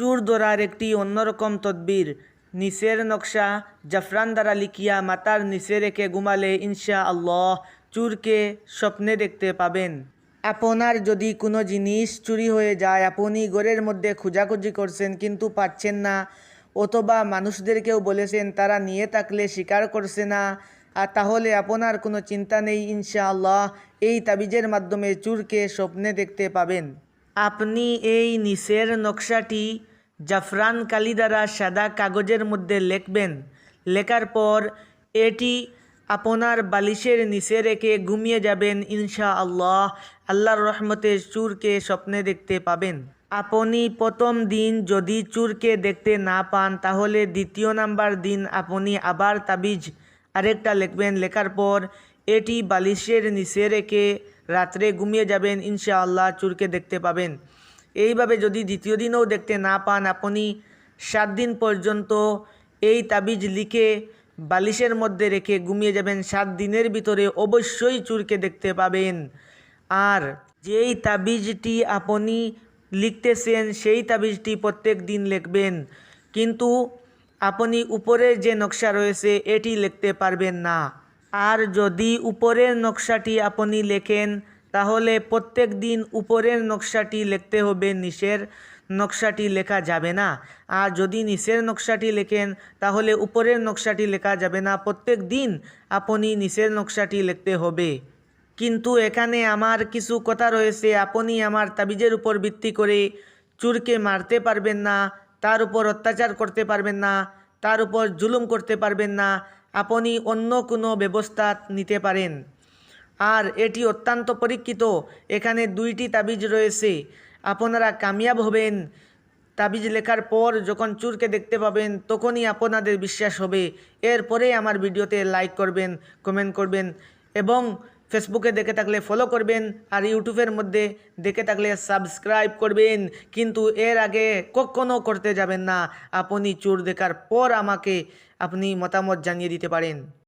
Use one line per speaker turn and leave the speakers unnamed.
চুর ধরার একটি অন্যরকম তদ্বির। নিচের নকশা জাফরান দ্বারা লিখিয়া মাতার নিচে রেখে ঘুমালে ইনশা আল্লাহ চুরকে স্বপ্নে দেখতে পাবেন। আপনার যদি কোনো জিনিস চুরি হয়ে যায়, আপনি ঘরের মধ্যে খোঁজাখুঁজি করছেন কিন্তু পাচ্ছেন না, অথবা মানুষদেরকেও বলেছেন তারা নিয়ে থাকলে স্বীকার করছে না, আর তাহলে আপনার কোনো চিন্তা নেই, ইনশা ইনশাআল্লাহ এই তাবিজের মাধ্যমে চুরকে স্বপ্নে দেখতে পাবেন। আপনি এই নিচের নকশাটি জাফরান কালি দ্বারা সাদা কাগজের মধ্যে লিখবেন। লেখার পর এটি আপনার বালিশের নিচে রেখে ঘুমিয়ে যাবেন ইনশা আল্লাহ আল্লাহর রহমতে চুরকে স্বপ্নে দেখতে পাবেন। আপনি প্রথম দিন যদি চুরকে দেখতে না পান, তাহলে দ্বিতীয় নাম্বার দিন আপনি আবার তাবিজ আরেকটা লিখবেন। লেখার পর এটি বালিশের নিচে রেখে রাত্রে ঘুমিয়ে যাবেন, ইনশাআল্লাহ চুরকে দেখতে পাবেন। এইভাবে যদি দ্বিতীয় দিনও দেখতে না পান আপনি, সাত দিন পর্যন্ত এই তাবিজ লিখে বালিশের মধ্যে রেখে ঘুমিয়ে যাবেন। সাত দিনের ভিতরে অবশ্যই চুরকে দেখতে পাবেন। আর যেই তাবিজটি আপনি লিখতেছেন, সেই তাবিজটি প্রত্যেক দিন লিখবেন। কিন্তু আপনি উপরের যে নকশা রয়েছে, এটি লিখতে পারবেন না। আর যদি উপরের নকশাটি আপনি লেখেন তাহলে প্রত্যেক দিন উপরের নকশাটি লিখতে হবে, নিচের নকশাটি লেখা যাবে না। আর যদি নিচের নকশাটি লেখেন, তাহলে উপরের নকশাটি লেখা যাবে না। প্রত্যেক দিন আপনি নিচের নকশাটি লিখতে হবে। কিন্তু এখানে আমার কিছু কথা রয়েছে। আপনি আমার তাবিজের উপর ভিত্তি করে চুরকে মারতে পারবেন না, তার উপর অত্যাচার করতে পারবেন না, তার উপর জুলুম করতে পারবেন না। আপনি অন্য কোনো ব্যবস্থা নিতে পারেন। আর এটি অত্যন্ত পরীক্ষিত। এখানে দুইটি তাবিজ রয়েছে। আপনারা কামিয়াব হবেন। তাবিজ লেখার পর যখন চুরকে দেখতে পাবেন, তখনই আপনাদের বিশ্বাস হবে। এরপরে আমার ভিডিওতে লাইক করবেন কমেন্ট করবেন এবং ফেসবুকে দেখে থাকলে ফলো করবেন আর ইউটিউবের মধ্যে দেখে থাকলে সাবস্ক্রাইব করবেন। কিন্তু এর আগে কখনও করতে যাবেন না। আপনি চুর দেখার পর আমাকে আপনি মতামত জানিয়ে দিতে পারেন।